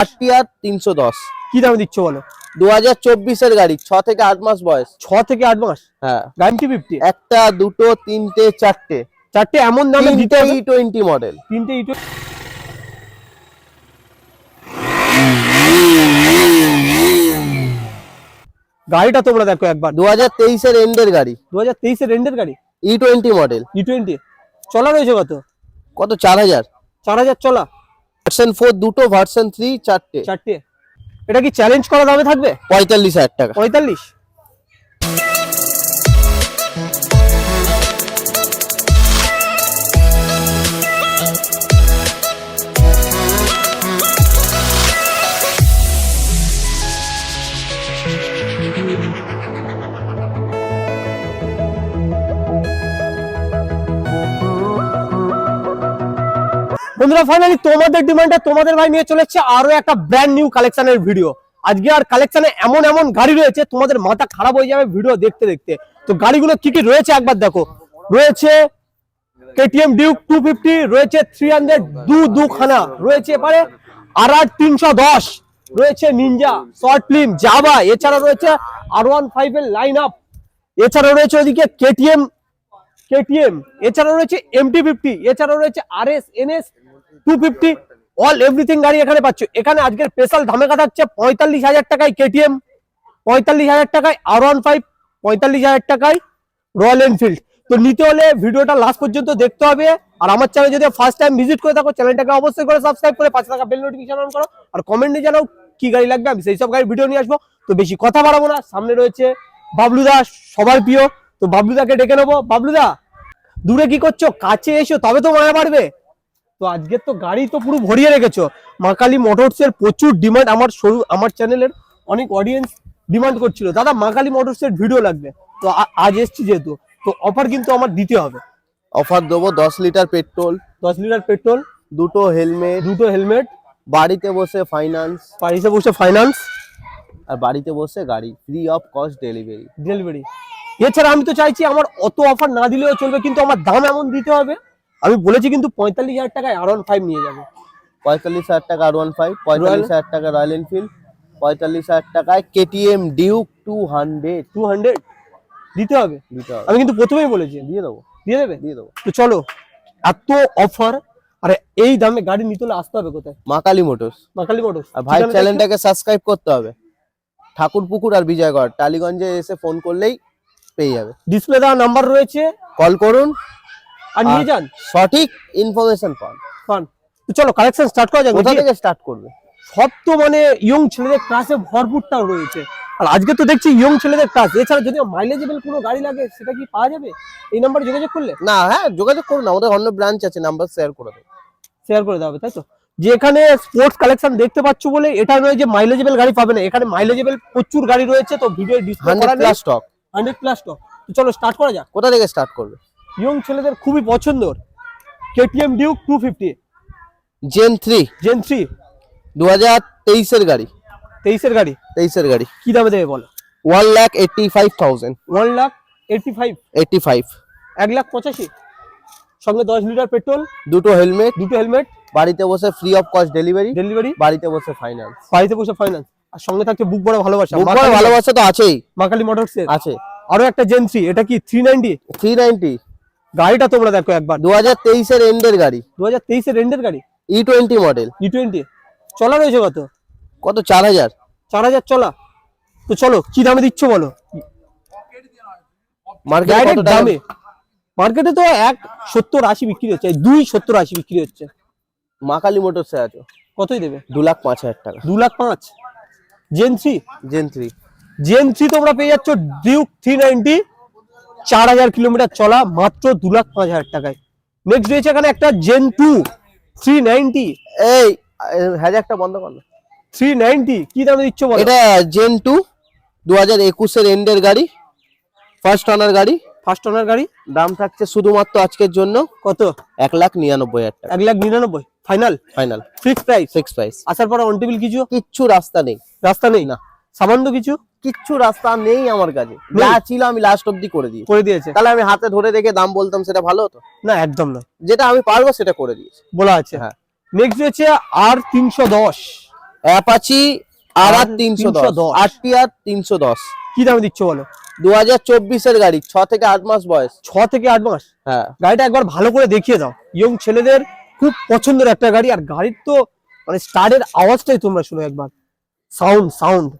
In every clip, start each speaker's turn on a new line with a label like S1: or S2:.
S1: আটটি আর তিনশো দশ।
S2: কি দামে দিচ্ছ বলো?
S1: দু হাজার চব্বিশের গাড়ি ছ থেকে আট মাস বয়স।
S2: ছ থেকে আট মাস?
S1: হ্যাঁ।
S2: নাইনটি ফিফটি
S1: একটা দুটো তিনটে চারটে।
S2: চারটে এমন দামে দিতে
S1: ই টোয়েন্টি মডেল
S2: তিনটে ইটো গাড়িটা তোমরা দেখো একবার।
S1: দু হাজার তেইশের এন্ডের গাড়ি।
S2: দু হাজার তেইশের রেন্ডের গাড়ি?
S1: E twenty model
S2: E twenty চলা রয়েছে কত?
S1: কত? চার হাজার।
S2: চার হাজার চলা।
S1: ভার্সন ফোর দুটো ভার্সন থ্রি চারটে।
S2: চারটে। এটা কি চ্যালেঞ্জ করা দামে থাকবে?
S1: পঁয়তাল্লিশ হাজার টাকা।
S2: পঁয়তাল্লিশ? বন্ধুরা ফাইনালি তোমাদের ডিমান্ডে তোমাদের ভাই নিয়ে চলেছে আরও একটা ব্র্যান্ড নিউ কালেকশনের ভিডিও আজকে আর কালেকশনে এমন এমন গাড়ি রয়েছে, তোমাদের মাথা খারাপ হয়ে যাবে ভিডিও দেখতে দেখতে। তো গাড়িগুলো কি কি রয়েছে একবার দেখো। রয়েছে কেটিএম ডিউক টু ফিফটি রয়েছে থ্রি হান্ড্রেড দু দুখানা, রয়েছে এবারে আর আর তিনশো দশ, রয়েছে নিনজা শর্ট ফিল্ম জাভা এছাড়া রয়েছে আর ওয়ান ফাইভ এর লাইন আপ এছাড়া রয়েছে ওদিকে কেটিএম কেটিএম এছাড়া রয়েছে এমটি ফিফটি এছাড়া রয়েছে R S NS two fifty all everything গাড়ি এখানে পাচ্ছ। এখানে আজকের স্পেশাল ধামাকা থাকছে পঁয়তাল্লিশ হাজার টাকায় কেটিএম পঁয়তাল্লিশ হাজার টাকায় আর ওয়ান ফাইভ পঁয়তাল্লিশ হাজার টাকায় রয়্যাল এনফিল্ড তো নিতে হলে ভিডিওটা লাস্ট পর্যন্ত দেখতে হবে। আর আমার চ্যানেল যদি ফার্স্ট টাইম ভিজিট করে থাকো চ্যানেলটাকে অবশ্যই করে সাবস্ক্রাইব করে পাঁচ টাকা বেল নোটিফিকেশন অন করো। আর কমেন্টে জানাও কি গাড়ি লাগবে, আমি সেই সব গাড়ির ভিডিও নিয়ে আসব। তো বেশি কথা বাড়াবো না। সামনে রয়েছে বাবলুদা সবার প্রিয়। তো বাবলুদাকে ডেকে নেব। বাবলুদা দূরে কি করছ? কাছে এসো, তবে তো মায়া বাড়বে। তো আজকে তো গাড়ি তো পুরো ভরিয়ে রেখেছো। মাকালি মোটরস এর প্রচুর ডিমান্ড আমার সরু আমার চ্যানেলের অনেক অডিয়েন্স ডিমান্ড করছিল। দাদা মাকালি মোটরস এর ভিডিও লাগবে। তো আজ এসছি যেহেতু তো অফার কিন্তু আমার দিতে হবে।
S1: অফার দেবো দশ লিটার পেট্রোল
S2: দশ লিটার পেট্রোল
S1: দুটো হেলমেট
S2: দুটো হেলমেট
S1: বাড়িতে বসে ফাইন্যান্স
S2: বাড়িতে বসে ফাইন্যান্স
S1: আর বাড়িতে বসে গাড়ি free of cost delivery
S2: delivery এছাড়া আমি তো চাইছি আমার অত অফার না দিলেও চলবে কিন্তু আমার দাম এমন দিতে হবে আমি বলেছি কিন্তু পঁয়তাল্লিশ হাজার টাকায় আর ওয়ান ফাইভ নিয়ে যাব।
S1: পঁয়তাল্লিশ হাজার টাকা আর ওয়ান ফাইভ পঁয়তাল্লিশ হাজার টাকা রয়্যাল এনফিল্ড পঁয়তাল্লিশ হাজার টাকায় KTM Duke two hundred
S2: two hundred দিতে হবে?
S1: দিতে হবে।
S2: আমি কিন্তু প্রথমেই বলেছি।
S1: দিয়ে দেবো।
S2: দিয়ে দেবে?
S1: দিয়ে দেবো।
S2: তো চলো এত অফার আরে এই দামে গাড়ি নিতে হলে আসতে হবে কোথায়?
S1: মাকালি মোটরস।
S2: মাকালি মোটরস।
S1: আর ভাই চ্যানেলটাকে সাবস্ক্রাইব করতে হবে। ঠাকুর পুকুর আর বিজয়গড় টালিগঞ্জে এসে ফোন করলেই পেয়ে যাবে।
S2: ডিসপ্লে দেওয়া নাম্বার রয়েছে।
S1: কল করুন।
S2: আর নিয়ে যান।
S1: সঠিক ইনফরমেশন পান।
S2: পান। চলো কালেকশন স্টার্ট করা যাক
S1: কোথা থেকে স্টার্ট করবে?
S2: সব তো মানে ইয়ং ছেলেদের ক্লাসে ভরপুরটাও রয়েছে। আর আজকে তো দেখছি ইয়ং ছেলেদের ক্লাস এছাড়া যদি মাইলেজেবল কোনো গাড়ি লাগে সেটা কি পাওয়া যাবে? এই নাম্বারে যোগাযোগ করলে?
S1: না হ্যাঁ যোগাযোগ করুন আমাদের অন্য ব্রাঞ্চ আছে নাম্বার শেয়ার করে দেবো।
S2: শেয়ার করে দেওয়া হবে তাই তো? যে এখানে স্পোর্টস কালেকশন দেখতে পাচ্ছ বলে এটা নয় যে মাইলেজেবল গাড়ি পাবে না এখানে মাইলেজেবল প্রচুর গাড়ি রয়েছে তো ভিডিও ডিসপ্লে করা
S1: প্লাস স্টক
S2: হান্ড্রেড প্লাস তো চলো স্টার্ট করা যাক।
S1: কোথা থেকে স্টার্ট করবে?
S2: ইয়ং ছেলেদের খুবই পছন্দর KTM Duke two fifty
S1: gen three.
S2: Gen three.
S1: দু হাজার তেইশের গাড়ি।
S2: তেইশের গাড়ি?
S1: তেইশের গাড়ি।
S2: কি দামে দেবে বলো?
S1: One lakh eighty five thousand
S2: one lakh eighty five
S1: eighty five
S2: এক লাখ পঁচাশি। সঙ্গে দশ লিটার পেট্রোল।
S1: দুটো হেলমেট।
S2: দুটো হেলমেট।
S1: বাড়িতে বসে free of cost delivery
S2: delivery
S1: বাড়িতে বসে ফাইন্যান্স
S2: বাড়িতে বসে ফাইন্যান্স আর সঙ্গে থাকছে বুক বড় ভালোবাসা। মাকালি-
S1: ভালোবাসা তো আছেই।
S2: মাকালি মোটরস
S1: আছে।
S2: আরও একটা জেন থ্রি এটা কি থ্রি নাইনটি
S1: থ্রি নাইনটি
S2: গাড়িটা তোমরা দেখো একবার।
S1: দু হাজার তেইশের এন্ডের গাড়ি।
S2: দু হাজার তেইশের রেন্ডের গাড়ি?
S1: E twenty model
S2: E twenty চলা রয়েছে কত?
S1: কত? চার হাজার।
S2: চার হাজার চলা। তো চলো কি দামে দিচ্ছ বলো?
S1: মার্কেট
S2: দামে? মার্কেটে তো এক সত্তর আশি বিক্রি হচ্ছে দুই সত্তর আশি বিক্রি হচ্ছে।
S1: মাকালি মোটরসে আছে?
S2: কতই দেবে?
S1: দু লাখ পাঁচ হাজার টাকা।
S2: দু লাখ পাঁচ। Gen three
S1: gen three
S2: gen three তোমরা পেয়ে যাচ্ছ ডিউক থ্রি নাইনটি চার হাজার কিলোমিটার চলা মাত্র দু লাখ পাঁচ হাজার টাকায়। নেক্সট রয়েছে এখানে একটা জেন টু থ্রি নাইনটি
S1: এই হ্যাজারটা বন্ধ কর না।
S2: থ্রি নাইনটি কি দামে দিচ্ছ বলো?
S1: এটা জেন টু দু হাজার একুশের এন্ডের গাড়ি ফার্স্ট অনার গাড়ি।
S2: ফার্স্ট ওনার গাড়ি?
S1: দাম থাকছে শুধুমাত্র আজকের জন্য
S2: কত?
S1: এক লাখ নিরানব্বই হাজার টাকা।
S2: এক লাখ নিরানব্বই। Final
S1: final
S2: fix price
S1: fix price
S2: আসার পর অন টেবিল কিছু?
S1: কিচ্ছু রাস্তা নেই।
S2: রাস্তা নেই?
S1: না।
S2: সামান্য কিছু?
S1: কিচ্ছু রাস্তা নেই আমার কাছে। যা ছিল আমি লাস্ট অব্দি করে দিই
S2: করে দিয়েছে?
S1: তাহলে আমি হাতে ধরে রেখে দাম বলতাম সেটা ভালো হতো?
S2: না একদম নয়।
S1: যেটা আমি পারব সেটা করে দিয়েছি।
S2: বলা আছে।
S1: হ্যাঁ।
S2: নেক্সট হচ্ছে আর তিনশো দশ।
S1: অ্যাপাচি আর আর তিনশো দশ।
S2: 310
S1: আটটি আর তিনশো দশ।
S2: কি দামে দিচ্ছ বলো?
S1: দু হাজার চব্বিশের গাড়ি ছ থেকে আট মাস বয়স।
S2: ছ থেকে আট মাস?
S1: হ্যাঁ।
S2: গাড়িটা একবার ভালো করে দেখিয়ে দাও। ইয়ং ছেলেদের খুব পছন্দের একটা গাড়ি। আর গাড়ির তো মানে স্টার্টের আওয়াজটাই তোমরা শুনো একবার। সাউন্ড সাউন্ড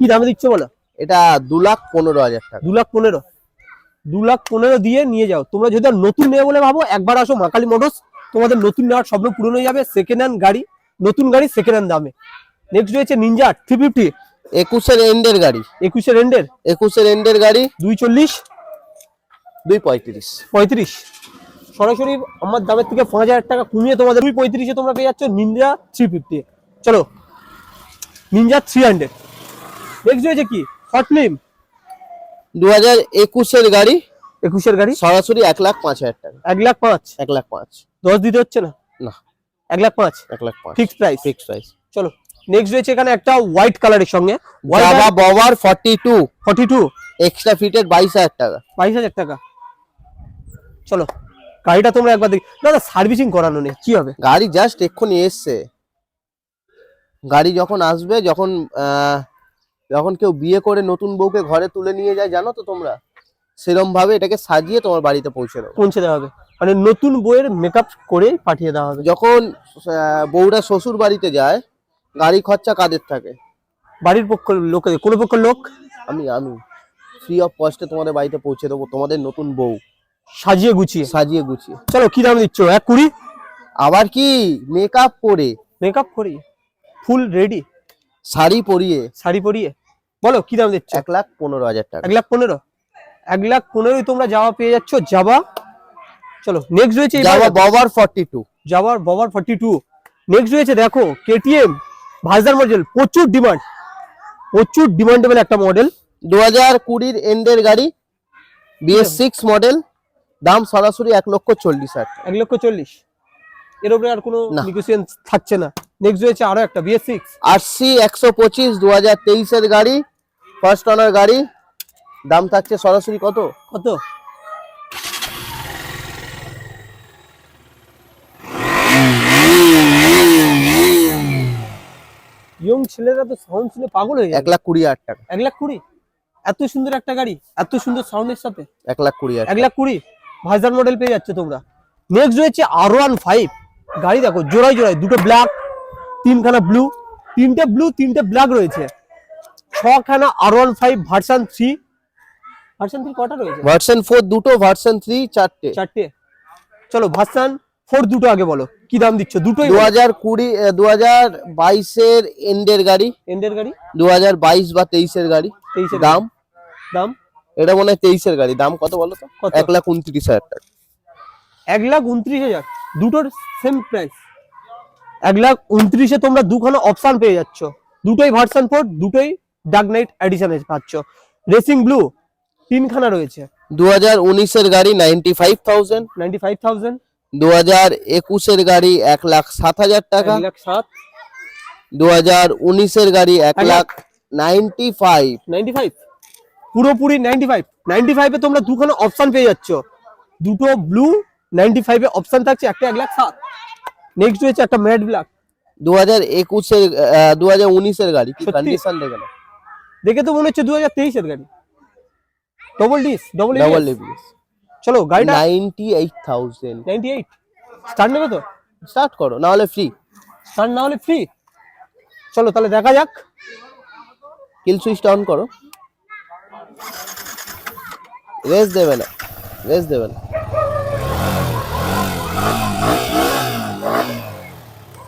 S2: কি দামে দিচ্ছ বলো?
S1: এটা দু লাখ পনেরো হাজার টাকা।
S2: দু লাখ পনেরো। দু লাখ পনেরো দিয়ে নিয়ে যাও। তোমরা যদি নতুন নেবে বলে ভাবো একবার আসো মাকালি মোটরস। তোমাদের নতুন নেওয়ার স্বপ্ন পূরণ হয়ে যাবে সেকেন্ড হ্যান্ড গাড়ি নতুন গাড়ি সেকেন্ড হ্যান্ড দামে। নেক্সট রয়েছে নিনজা থ্রি ফিফটি
S1: একুশের এন্ডের গাড়ি।
S2: একুশের এন্ডের
S1: একুশের এন্ডের গাড়ি
S2: দুই চল্লিশ?
S1: দুই পঁয়ত্রিশ।
S2: পঁয়ত্রিশ। সরাসরি আমার দামের থেকে পাঁচ হাজার টাকা কমিয়ে তোমাদের দুই পঁয়ত্রিশে তোমরা পেয়ে যাচ্ছ নিনজা থ্রি ফিফটি চলো। নিনজা থ্রি হান্ড্রেড নেক্সট রয়েছে কি? শর্ট ফিল্ম
S1: দু হাজার একুশের গাড়ি।
S2: একুশের গাড়ি?
S1: সরাসরি এক লাখ পাঁচ হাজার টাকা।
S2: এক লাখ পাঁচ?
S1: এক লাখ পাঁচ।
S2: দশ দিতে হচ্ছে না?
S1: না।
S2: এক লাখ পাঁচ?
S1: এক লাখ পাঁচ।
S2: ফিক্সড প্রাইস
S1: ফিক্স প্রাইস
S2: চলো। নেক্সট রয়েছে এখানে একটা হোয়াইট কালারের সঙ্গে।
S1: Jawa two
S2: forty two
S1: extra fitted বাইশ হাজার টাকা।
S2: বাইশ হাজার টাকা। চলো। গাড়িটা তোমরা একবার দেখি। দাদা সার্ভিসিং করানো নেই কি হবে?
S1: গাড়ি জাস্ট এক্ষুনি এসছে। গাড়ি যখন আসবে যখন যখন কেউ বিয়ে করে নতুন বউকে ঘরে তুলে নিয়ে যায় জানো তো তোমরা? সেরম ভাবে এটাকে সাজিয়ে তোমার বাড়িতে পৌঁছে দেবো।
S2: পৌঁছে দেওয়া হবে। মানে নতুন বইয়ের মেকআপ করে পাঠিয়ে দেওয়া হবে।
S1: যখন বউরা শ্বশুর বাড়িতে যায় গাড়ি খরচা কাদের থাকে?
S2: বাড়ির পক্ষ লোকেদের। কোনো পক্ষ লোক?
S1: আমি আমি। ফ্রি অফ কস্টে তোমাদের বাড়িতে পৌঁছে দেবো তোমাদের নতুন বউ।
S2: সাজিয়ে গুছিয়ে।
S1: সাজিয়ে গুছিয়ে।
S2: চলো কি দাম দিচ্ছ? এক কুড়ি?
S1: আবার কি? মেকআপ করে
S2: মেকআপ করি ফুল রেডি
S1: শাড়ি পরিয়ে।
S2: শাড়ি পরিয়ে? বলো কি দাম দিচ্ছ?
S1: এক লাখ পনেরো হাজার টাকা।
S2: এক লাখ পনেরো? এক লাখ পনেরোই তোমরা যাওয়া পেয়ে যাচ্ছ। যাবা চলো নেক্সট রয়েছে
S1: যাওয়া বভার ফর্টি টু
S2: যাওয়ার বাবার ফর্টি টু নেক্সট রয়েছে দেখো কেটিএম ভাজদার মডেল প্রচুর ডিমান্ড প্রচুর ডিমান্ডেবল একটা মডেল
S1: দু হাজার কুড়ির এন্ডের গাড়ি বিএস সিক্স মডেল দাম সরাসরি এক লক্ষ চল্লিশ হাজার
S2: এক লক্ষ চল্লিশ। এর উপরে আর কোনো। নেগোসিয়েশন থাকছে না। নেক্সট রয়েছে আরও একটা বিএস সিক্স
S1: আরসি একশো পঁচিশ দু হাজার তেইশের গাড়ি ফার্স্ট অনার গাড়ি। দাম থাকছে সরাসরি কত?
S2: কত? ইয়ং ছেলেরা তো সাউন্ড শুনে পাগল হয়ে
S1: এক লাখ কুড়ি হাজার টাকা।
S2: এক লাখ কুড়ি? এত সুন্দর একটা গাড়ি এত সুন্দর সাউন্ডের সাথে।
S1: এক লাখ কুড়ি হাজার
S2: এক লাখ কুড়ি? ভাইজার মডেল পেয়ে যাচ্ছে তোমরা। নেক্সট রয়েছে আর ওয়ান ফাইভ গাড়ি দেখো জোড়াই জোড়াই দুটো ব্ল্যাক তিনখানা ব্লু তিনটে ব্লু তিনটে ব্ল্যাক রয়েছে। ছখানা R one five version three version three কটা রয়েছে?
S1: ভার্সান ফোর দুটো ভার্সান থ্রি চারটে।
S2: চারটে। চলো ভার্সান ফোর দুটো আগে বলো। কি দাম দিচ্ছ? দুটোই
S1: দু হাজার কুড়ি দু হাজার বাইশের এন্ডের গাড়ি।
S2: এন্ডের গাড়ি?
S1: দু হাজার বাইশ বা তেইশের গাড়ি।
S2: তেইশের
S1: দাম?
S2: দাম?
S1: এটা মনে হয় তেইশের গাড়ি। দাম কত বলো তো?
S2: কত?
S1: এক লাখ উনত্রিশ হাজার টাকা।
S2: এক লাখ উনত্রিশ হাজার। দুটোর সেম প্রাইস এক লাখ উনত্রিশে তোমরা দুখানা অপশন পেয়ে যাচ্ছ। দুটোই ভার্সন ফোর দুটোই ডার্ক নাইট এডিশনে পাচ্ছ। রেসিং ব্লু তিনখানা রয়েছে।
S1: দু হাজার উনিশের গাড়ি ninety five thousand
S2: ninety five thousand
S1: দু হাজার একুশের গাড়ি এক লাখ সাত হাজার টাকা।
S2: এক লাখ সাত।
S1: দু হাজার উনিশের গাড়ি এক
S2: এক lakh.
S1: Lakh ninety five
S2: ninety five পুরোপুরি নাইনটি ফাইভ নাইনটি ফাইভে তোমরা দুখানা অপশন পেয়ে যাচ্ছ। দুটো ব্লু নাইনটি ফাইভে অপশন থাকছে একটা এক লাখ সাত। নেক্সট রয়েছে একটা ম্যাট ব্ল্যাক
S1: দু হাজার একুশের দু হাজার উনিশের গাড়ি কি কন্ডিশন দেখে না
S2: দেখে তো মনে হচ্ছে দু হাজার তেইশের গাড়ি। ডবল ডিস ডবল
S1: ডাবল লিভিস
S2: চলো গাড়িটা
S1: ninety eight thousand
S2: ninety eight start নেবে তো?
S1: স্টার্ট করো না হলে ফ্রি
S2: স্টার্ট না হলে ফ্রি চলো তাহলে দেখা যাক।
S1: কিল সুইচটা অন করো। রেস দেবে না রেস দেবে না।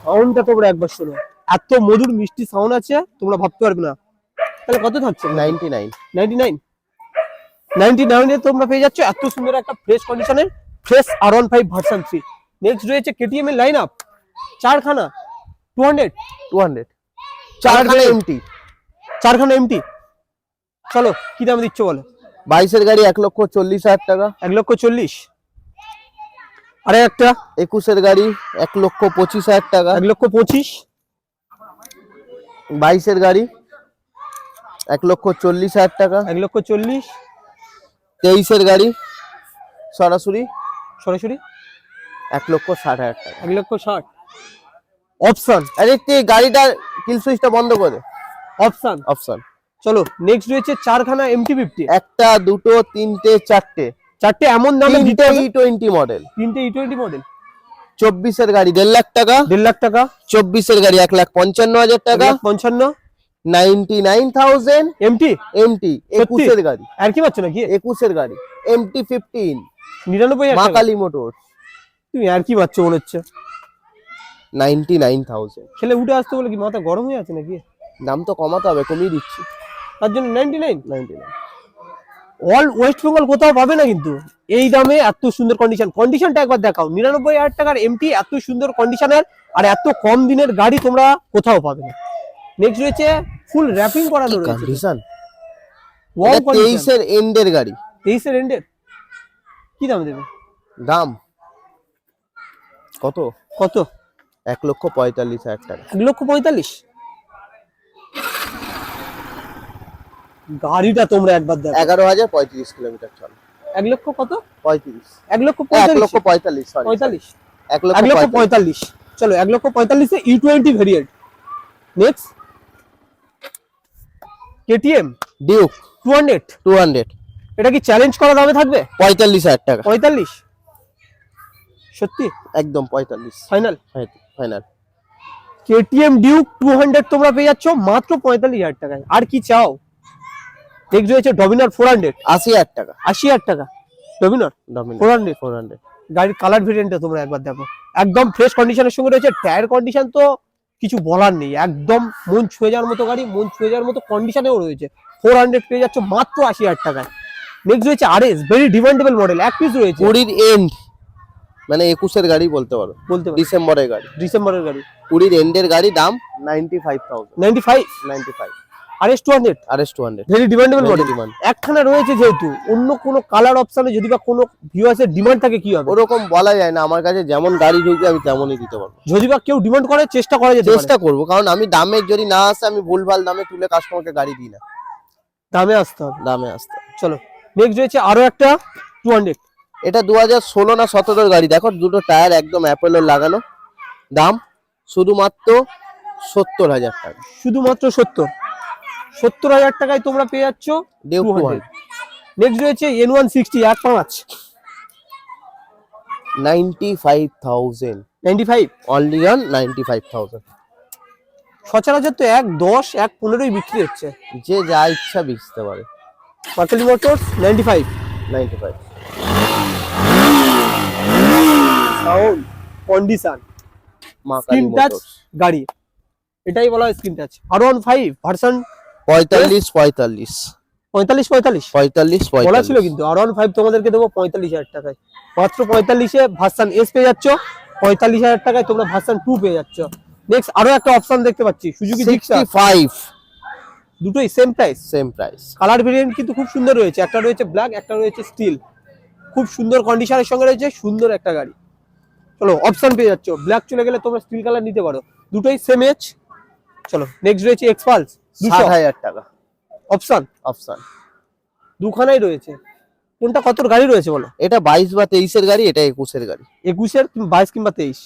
S2: সাউন্ডটা তোমরা একবার শোনো। এত মধুর মিষ্টি সাউন্ড আছে তোমরা ভাবতে পারবে না। তাহলে কত থাকছে?
S1: Ninety nine
S2: ninety nine ninety নাইনে তোমরা পেয়ে যাচ্ছ এত সুন্দর একটা ফ্রেশ কন্ডিশনের fresh R one five version three next রয়েছে কেটিএম এর লাইন আপ চারখানা। টু হান্ড্রেড
S1: টু হান্ড্রেড চারখানা। এমটি
S2: চারখানা এমটি চলো কি দাম দিচ্ছ বলো?
S1: বাইশের গাড়ি এক লক্ষ চল্লিশ হাজার টাকা।
S2: এক লক্ষ চল্লিশ? আরে একটা।
S1: একুশের গাড়ি এক লক্ষ পঁচিশ হাজার টাকা।
S2: এক লক্ষ পঁচিশ?
S1: বাইশের গাড়ি এক লক্ষ চল্লিশ হাজার টাকা।
S2: এক লক্ষ চল্লিশ?
S1: তেইশের গাড়ি সরাসরি
S2: সরাসরি?
S1: এক লক্ষ ষাট হাজার টাকা।
S2: এক লক্ষ ষাট। অপশন
S1: আরে গাড়িটার কিল সুইচটা বন্ধ করে
S2: অপশন
S1: অপশন
S2: চলো নেক্সট রয়েছে চারখানা এমটি ফিফটি
S1: একটা দুটো তিনটে চারটে।
S2: চারটে এমন দামে দিতে
S1: ই টোয়েন্টি মডেল
S2: তিনটে ই টোয়েন্টি মডেল
S1: চব্বিশের গাড়ি দেড় লাখ টাকা।
S2: দেড় লাখ টাকা?
S1: চব্বিশের গাড়ি এক লাখ পঞ্চান্ন হাজার টাকা।
S2: পঞ্চান্ন?
S1: Ninety nine thousand.
S2: MT
S1: MT একুশের গাড়ি।
S2: আর কি পাচ্ছ নাকি?
S1: একুশের গাড়ি এমটি ফিফটিন
S2: নিরানব্বই
S1: মা কালী মোটর
S2: তুমি আর কি পাচ্ছ মনে হচ্ছে?
S1: Ninety nine thousand.
S2: খেলে উঠে আসতে বলে কি মাথা গরম হয়ে আছে নাকি?
S1: দাম তো কমাতে হবে কমিয়ে দিচ্ছি।
S2: তার জন্য ninety nine
S1: ninety nine
S2: all West Bengal কোথাও পাবে না কিন্তু। এই দামে এত সুন্দর কন্ডিশন কন্ডিশনটা একবার দেখাও। নিরানব্বই হাজার টাকার এমটি এত সুন্দর কন্ডিশনের আর এত কম দিনের গাড়ি তোমরা কোথাও পাবে না। নেক্সট রয়েছে ফুল র্যাপিং করানো রয়েছে।
S1: কন্ডিশন
S2: ওয়াও
S1: তেইশের এন্ডের গাড়ি।
S2: তেইশের এন্ডের কি দাম দেবে?
S1: দাম? কত?
S2: কত?
S1: এক লক্ষ পঁয়তাল্লিশ হাজার টাকা।
S2: এক লক্ষ পঁয়তাল্লিশ? গাড়িটা তোমরা একবার দেখো।
S1: এগারো হাজার পঁয়ত্রিশ কিলোমিটার চলে।
S2: এক লক্ষ কত?
S1: পঁয়ত্রিশ।
S2: এক লক্ষ
S1: এক লক্ষ পঁয়তাল্লিশ।
S2: পঁয়তাল্লিশ।
S1: এক লক্ষ পঁয়তাল্লিশ।
S2: চলো এক লক্ষ পঁয়তাল্লিশে E twenty variant next KTM
S1: Duke
S2: two hundred
S1: two hundred
S2: এটা কি চ্যালেঞ্জ করা দামে থাকবে?
S1: পঁয়তাল্লিশ হাজার টাকা।
S2: পঁয়তাল্লিশ। সত্যি?
S1: একদম পঁয়তাল্লিশ।
S2: Final
S1: final
S2: KTM Duke two hundred তোমরা পেয়ে যাচ্ছ মাত্র পঁয়তাল্লিশ হাজার টাকায়। আর কি চাও? নেক্সট রয়েছে ডমিনার ফোর হান্ড্রেড
S1: আশি হাজার টাকা।
S2: আশি হাজার টাকা? Dominar? Four hundred
S1: four hundred
S2: গাড়ির কালার ভেরিয়েন্টটা তোমরা একবার দেখো। একদম ফ্রেশ কন্ডিশনের সঙ্গে রয়েছে। টায়ার কন্ডিশন তো কিছু বলার নেই। একদম মন ছুঁয়ে যাওয়ার মতো গাড়ি মন ছুঁয়ে যাওয়ার মতো কন্ডিশনেও রয়েছে। ফোর হান্ড্রেড পেয়ে যাচ্ছ মাত্র আশি হাজার টাকায়। নেক্সট রয়েছে R S very demandable model এক পিস রয়েছে।
S1: কুড়ির এন্ড মানে একুশের গাড়ি বলতে পারো।
S2: বলতে পারি।
S1: ডিসেম্বরের গাড়ি।
S2: ডিসেম্বরের গাড়ি।
S1: কুড়ির এন্ডের গাড়ি দাম ninety five thousand
S2: ninety five
S1: ninety five
S2: R S two hundred
S1: R S two hundred
S2: very demandable model একখানা রয়েছে যেহেতু অন্য কোনো কালার অপশনে যদি বা কোনো ভিউয়ার্সের ডিমান্ড থাকে কি হবে?
S1: ওরকম বলা যায় না আমার কাছে যেমন গাড়ি ঢুকবে আমি তেমনই দিতে পারব।
S2: যদি বা কেউ ডিমান্ড করে চেষ্টা করা যেতে
S1: চেষ্টা করব কারণ আমি দামে যদি না আসে আমি ভুলভাল দামে তুলে কাস্টমারকে গাড়ি দিই না।
S2: দামে আসতে হবে।
S1: দামে আসতে
S2: চলো নেক্সট রয়েছে আরও একটা টু হান্ড্রেড
S1: এটা দু হাজার ষোলো না সতেরোর গাড়ি দেখো দুটো টায়ার একদম অ্যাপেলোর লাগানো। দাম শুধুমাত্র সত্তর হাজার টাকা।
S2: শুধুমাত্র সত্তর। সত্তর হাজার টাকায় তোমরা পেয়ে যাচ্ছ
S1: ডিউ টু
S2: 200 নেক্সট রয়েছে এন ওয়ান সিক্সটি এক পাঁচ।
S1: Ninety five thousand
S2: ninety five
S1: only on ninety five thousand
S2: সচরাচর তো এক দশ এক পনেরোই বিক্রি হচ্ছে।
S1: যে যা ইচ্ছা পারে।
S2: Ninety five
S1: ninety five
S2: sound condition screen touch গাড়ি। এটাই বলা হয় screen touch R one five version
S1: পঁয়তাল্লিশ পঁয়তাল্লিশ।
S2: পঁয়তাল্লিশ পঁয়তাল্লিশ?
S1: পঁয়তাল্লিশ
S2: বলা ছিল কিন্তু। আর ওয়ান ফাইভ তোমাদেরকে দেবো পঁয়তাল্লিশ হাজার টাকায়। মাত্র পঁয়তাল্লিশে ভার্সান এস পেয়ে যাচ্ছ। পঁয়তাল্লিশ হাজার টাকায় তোমরা ভার্সান টু পেয়ে যাচ্ছ। নেক্সট আরও একটা অপশন দেখতে পাচ্ছি। সুজুকি জিক্সা
S1: ফাইভ
S2: দুটোই same price
S1: same price
S2: colour variant কিন্তু খুব সুন্দর রয়েছে। একটা রয়েছে ব্ল্যাক একটা রয়েছে স্টিল খুব সুন্দর কন্ডিশনের সঙ্গে রয়েছে সুন্দর একটা গাড়ি। চলো অপশন পেয়ে যাচ্ছ। ব্ল্যাক চলে গেলে তোমরা স্টিল কালার নিতে পারো। দুটোই সেম এজ চলো নেক্সট রয়েছে এক্সপালস
S1: ষাট হাজার টাকা।
S2: অপশন
S1: অপশন
S2: দুখানাই রয়েছে। কোনটা কত গাড়ি রয়েছে বলো?
S1: এটা বাইশ বা তেইশের গাড়ি এটা একুশের গাড়ি।
S2: একুশের বাইশ কিংবা তেইশ।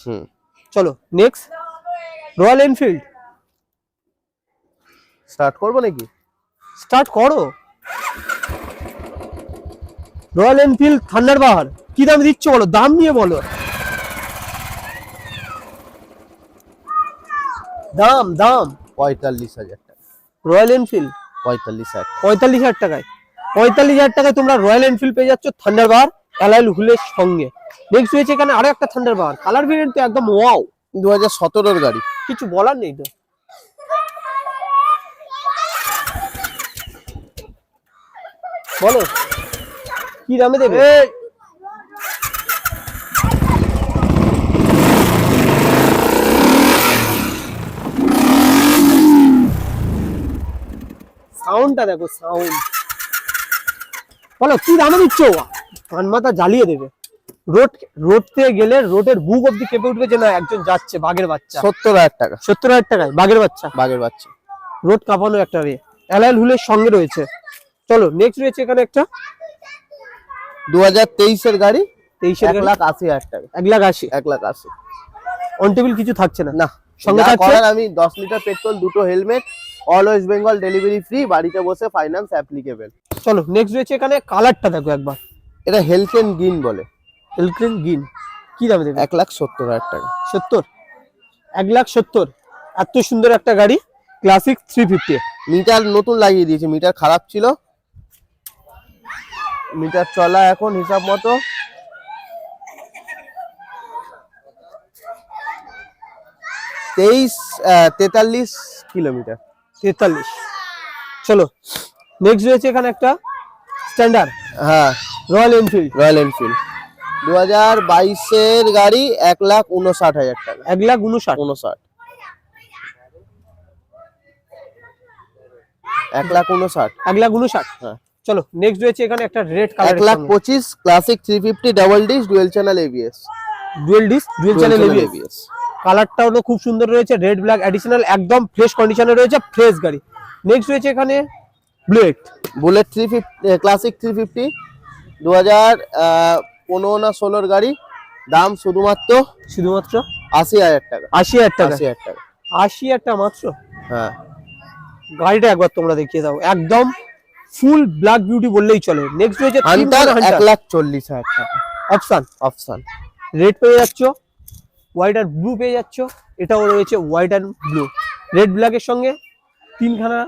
S2: চলো নেক্সট রয়্যাল এনফিল্ড
S1: স্টার্ট করব নাকি?
S2: স্টার্ট করো। রয়্যাল এনফিল্ড থান্ডার বাহার কি দাম দিচ্ছ বলো? দাম নিয়ে বলো। দাম দাম।
S1: পঁয়তাল্লিশ হাজার।
S2: রয়্যাল এনফিল্ড
S1: পঁয়তাল্লিশ হাজার।
S2: পঁয়তাল্লিশ হাজার টাকায়। পঁয়তাল্লিশ হাজার টাকায় তোমরা রয়্যাল এনফিল্ড পেয়ে যাচ্ছ থান্ডার বাহার অ্যালাইল হুলের সঙ্গে। নেক্সট রয়েছে এখানে আরও একটা থান্ডার বাহার কালার ভেরিয়েন্ট তো একদম ওয়াও
S1: দু হাজার সতেরোর গাড়ি।
S2: কিছু বলার নেই তো। বলো। কি দামে দেবে? সাউন্ডটা দেখো সাউন্ড বলো কি দামে দিচ্ছ? কান মাথা জ্বালিয়ে দেবে। রোড রোডতে গেলে রোডের বুক অব্দি কেঁপে উঠবে যে না একজন যাচ্ছে বাঘের বাচ্চা।
S1: সত্তর হাজার টাকা।
S2: সত্তর হাজার টাকায় বাঘের বাচ্চা।
S1: বাঘের বাচ্চা।
S2: রোড কাঁপানো একটা রে অ্যালাইল হুলের সঙ্গে রয়েছে। চলো নেক্সট রয়েছে এখানে একটা।
S1: দু হাজার তেইশের গাড়ি
S2: তেইশের
S1: এক লাখ আশি হাজার টাকা।
S2: এক লাখ আশি।
S1: এক লাখ আশি।
S2: অন টেবিল কিছু থাকছে না?
S1: না
S2: সঙ্গে থাকছে?
S1: আমি দশ লিটার পেট্রোল দুটো helmet all West Bengal delivery free বাড়িতে বসে ফাইন্যান্স অ্যাপ্লিকেবল
S2: চলো নেক্সট রয়েছে এখানে কালারটা দেখো একবার।
S1: এটা হেলথ এন্ড গিন বলে।
S2: এলক্রেন গিন কি দামে দেবে?
S1: এক লাখ সত্তর হাজার টাকা।
S2: সত্তর? এক লাখ সত্তর? এত সুন্দর একটা গাড়ি ক্লাসিক থ্রি ফিফটি
S1: মিটার নতুন লাগিয়ে দিয়েছে মিটার খারাপ ছিল। মিটার চলা এখন হিসাব মতো। তেইশ তেতাল্লিশ কিলোমিটার।
S2: তেতাল্লিশ। চলো নেক্সট রয়েছে এখানে একটা স্ট্যান্ডার্ড
S1: হ্যাঁ।
S2: রয়্যাল এনফিল্ড
S1: রয়্যাল এনফিল্ড দু হাজার বাইশের গাড়ি এক লাখ উনষাট হাজার টাকা।
S2: এক লাখ উনষাট।
S1: উনষাট। এক লাখ উনষাট।
S2: এক লাখ উনষাট।
S1: হ্যাঁ।
S2: চলো নেক্সট রয়েছে এখানে একটা রেড কালার এক
S1: লাখ পঁচিশ classic three fifty double disc dual channel ABS
S2: dual disc dual channel ABS
S1: ABS
S2: কালারটা হলো খুব সুন্দর রয়েছে রেড ব্ল্যাক অ্যাডিশনাল একদম ফ্রেশ কন্ডিশনে রয়েছে ফ্রেশ গাড়ি। নেক্সট রয়েছে এখানে blade
S1: Bullet three fifty classic three fifty দু হাজার পনেরো না ষোলোর গাড়ি। দাম শুধুমাত্র
S2: শুধুমাত্র
S1: আশি হাজার টাকা।
S2: আশি হাজার টাকা।
S1: আশি হাজার টাকা।
S2: আশি হাজার টাকা মাত্র?
S1: হ্যাঁ।
S2: গাড়িটা একবার তোমরা দেখিয়ে দাও। একদম ফুল ব্ল্যাক বিউটি বললেই চলে। নেক্সট রয়েছে
S1: হান্টার এক লাখ চল্লিশ হাজার টাকা।
S2: অপশন
S1: অপশন
S2: রেট পেয়ে যাচ্ছ? হোয়াইট আর ব্লু পেয়ে যাচ্ছ। এটাও রয়েছে হোয়াইট আর ব্লু। রেড ব্ল্যাকের সঙ্গে তিনখানা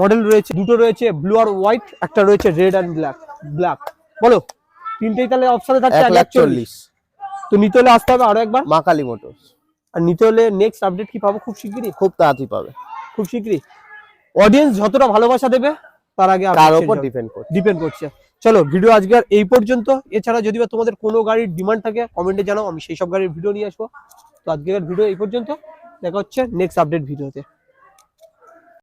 S2: মডেল রয়েছে। দুটো রয়েছে ব্লু আর হোয়াইট একটা রয়েছে রেড অ্যান্ড ব্ল্যাক। ব্ল্যাক। বলো তিনটেই তাহলে অপশনে থাকছে
S1: এক লাখ চল্লিশ।
S2: তো নিতে হলে আসতে হবে আরও একবার।
S1: মা কালী মোটরস।
S2: আর নিতে হলে নেক্সট আপডেট কি পাবো? খুব শিগগিরই?
S1: খুব তাড়াতাড়ি পাবে।
S2: খুব শিগগিরই। অডিয়েন্স যতটা ভালোবাসা দেবে তার আগে
S1: তার উপর ডিপেন্ড করছে।
S2: ডিপেন্ড করছে। চলো ভিডিও আজকে আর এই পর্যন্ত। এছাড়া যদি বা তোমাদের কোনো গাড়ির ডিমান্ড থাকে কমেন্টে জানাও, আমি সেই সব গাড়ির ভিডিও নিয়ে আসব। তো আজকের ভিডিও এই পর্যন্ত। দেখা হচ্ছে নেক্সট আপডেট ভিডিওতে